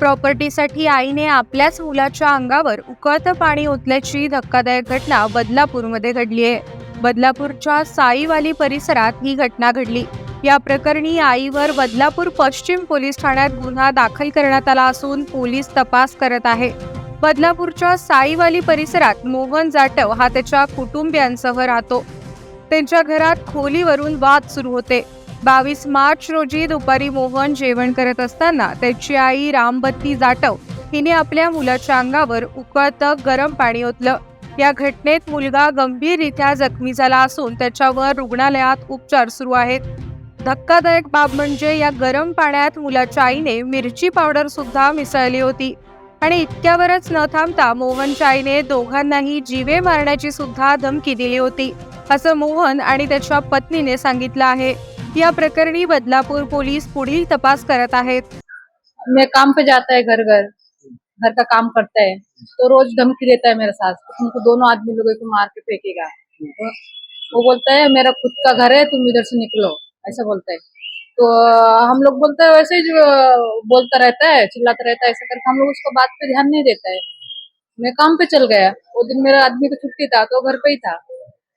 प्रॉपर्टीसाठी आईने आपल्याच मुलाच्या अंगावर उकळतं पाणी ओतल्याची धक्कादायक घटना बदलापूरमध्ये घडली आहे. बदलापूरच्या साईवाली परिसरात ही घटना घडली. या प्रकरणी आईवर बदलापूर पश्चिम पोलीस ठाण्यात गुन्हा दाखल करण्यात आला असून पोलीस तपास करत आहे. बदलापूरच्या साईवाली परिसरात मोहन जाटव हा त्याच्या कुटुंबियांसह राहतो. त्यांच्या घरात खोलीवरून वाद सुरू होते. बावीस मार्च रोजी दुपारी मोहन जेवण करत असताना त्याची आई रामबत्ती जाटव हिने आपल्या मुलाच्या अंगावर उकळतं गरम पाणी ओतलं. या घटनेत मुलगा गंभीररित्या जखमी झाला असून त्याच्यावर रुग्णालयात उपचार सुरू आहेत. धक्कादायक बाब म्हणजे या गरम पाण्यात मुलाच्या आईने मिरची पावडर सुद्धा मिसळली होती. आणि इतक्यावरच न थांबता मोहनच्या आईने दोघांनाही जीवे मारण्याची सुद्धा धमकी दिली होती असं मोहन आणि त्याच्या पत्नीने सांगितलं आहे. या प्रकरणी बदलापूर पोलीस पुढील तपास करत आहेत. मैं काम पे जाता है घर घर घर का काम करता है। तो रोज धमकी देता है मेरे साथ तुमको दोनों आदमी लोगों को मार के फेंकेगा। तो वो बोलता है, मेरा खुद का घर है, तुम इधर से निकलो। ऐसा बोलता है। तो हम लोग बोलते हैं, वैसे ही जो बोलता रहता है, चिल्लाता रहता है, ऐसा करके हम लोग उसको बात पे ध्यान नहीं देता है। मैं काम पे चल गया। वो दिन मेरा आदमी की छुट्टी था तो घर पे ही था।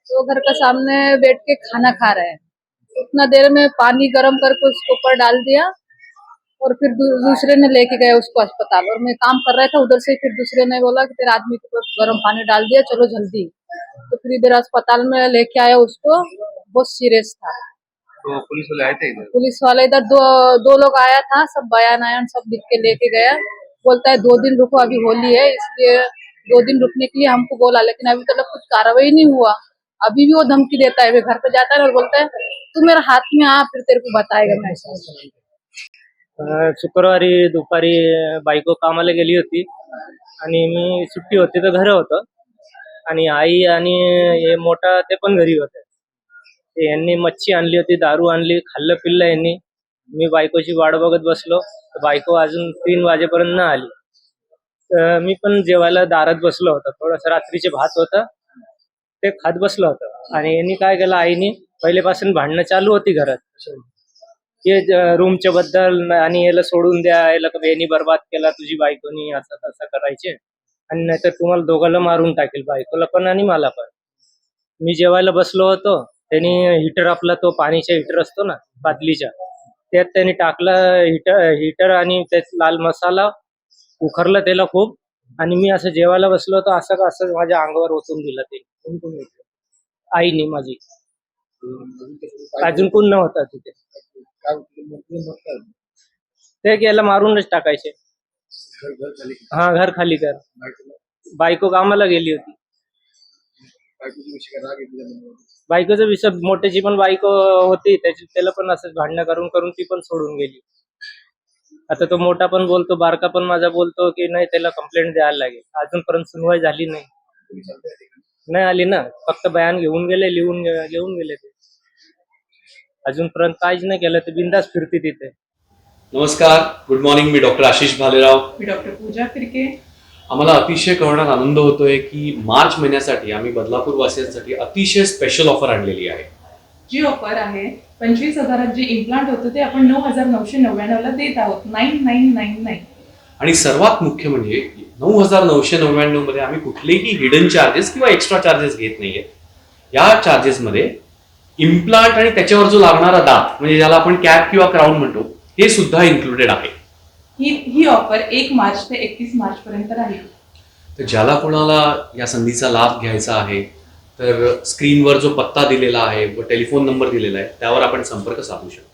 तो घर का सामने बैठ के खाना खा रहा है। उतना देर में पानी गर्म करके उसके ऊपर डाल दिया और फिर दूसरे ने लेके गए उसको अस्पताल। और मैं काम कर रहा था उधर से फिर दूसरे ने बोला कि तेरे आदमी को गर्म पानी डाल दिया चलो जल्दी। तो फिर इधर अस्पताल में लेके आया उसको बहुत सीरियस था। तो पुलिस वाले आए थे इधर? पुलिस वाला इधर दो दो लोग आया था सब बयान आयान सब लिख के लेके गया। बोलता है दो दिन रुको अभी होली है इसलिए दो दिन रुकने के लिए हमको बोला लेकिन अभी तक कुछ कार्रवाई नहीं हुआ। अभी भी वो धमकी देता है वे घर पे जाता है और बोलता है तू मेरा हाथ में आ फिर तेरे को बताएगा मैं। ऐसा शुक्रवारी दुपारी बायको कामाला गेली होती आणि मी सुट्टी होती तर घर होतं. आणि आई आणि हे मोठा ते पण घरी होते. ते यांनी मच्छी आणली होती दारू आणली खाल्लं पिल्लं यांनी. मी बायकोची वाट बघत बसलो. तर बायको अजून तीन वाजेपर्यंत न आली. तर मी पण जेवायला दारात बसलो होतो. थोडस रात्रीचे भात होतं. ते खात बसलो होतं. आणि यांनी काय केलं? आईनी पहिलेपासून भांडणं चालू होती घरात. हे रूमच्या बद्दल आणि याला सोडून द्या याला यांनी बर्बाद केला तुझी बायकोनी असं तसं करायचे. आणि नाहीतर तुम्हाला दोघाला मारून टाकेल बायकोला पण आणि मला पण. मी जेवायला बसलो होतो. त्यांनी हिटर आपला तो पाणीचा हिटर असतो ना बादलीचा त्यात त्यांनी टाकलं हिटर हिटर आणि त्यात लाल मसाला उखरलं त्याला खूप. आणि मी असं जेवायला बसलो होतो असं का असं माझ्या अंगावर ओतून दिलं ते. आईने माझी. अजून कोण नव्हता तिथे. ते गेलं मारूनच टाकायचे. हा घर खाली कर बायको कामाला गेली होती. बायकोचा विषय मोठ्याची पण बायको होती त्याची त्याला पण असंच भांडणं करून करून ती पण सोडून गेली. आता तो मोठा पण बोलतो बारका पण माझा बोलतो की नाही त्याला कंप्लेंट द्यायला लागेल. अजूनपर्यंत सुनवाई झाली नाही. नाही आली ना. फक्त बयान घेऊन गेले लिहून घेऊन गेले ते. अजूनपर्यंत काहीच नाही केलं ते बिंदास फिरते तिथे. नमस्कार. गुड मॉर्निंग मी डॉक्टर आशिष भालेराव. मी डॉक्टर पूजा फिरके. आम्हाला अतिशय कळण्यात आनंद होतोय की मार्च महिन्यासाठी आम्ही बदलापूर वासियांसाठी अतिशय स्पेशल ऑफर आणलेली आहे. जी ऑफर आहे पंचवीस हजारात जे इम्प्लांट होतं ते आपण नऊ हजार नऊशे नव्याण्णवला देत आहोत. नाईन नाईन नाईन नाईन आणि सर्वात मुख्य म्हणजे नऊ हजार नऊशे नव्याण्णवमध्ये आम्ही कुठलेही हिडन चार्जेस किंवा एक्स्ट्रा चार्जेस घेत नाहीये. या चार्जेसमध्ये इम्प्लांट आणि त्याच्यावर जो लागणारा दात म्हणजे ज्याला आपण कॅप किंवा क्राऊन म्हणतो हे सुद्धा इन्क्लुडेड आहे. ही ही ऑफर एक मार्च ते एकतीस मार्च पर्यंत राहील. तर ज्याला कोणाला या संधीचा लाभ घ्यायचा आहे तर स्क्रीनवर जो पत्ता दिलेला आहे व टेलिफोन नंबर दिलेला आहे त्यावर आपण संपर्क साधू शकतो.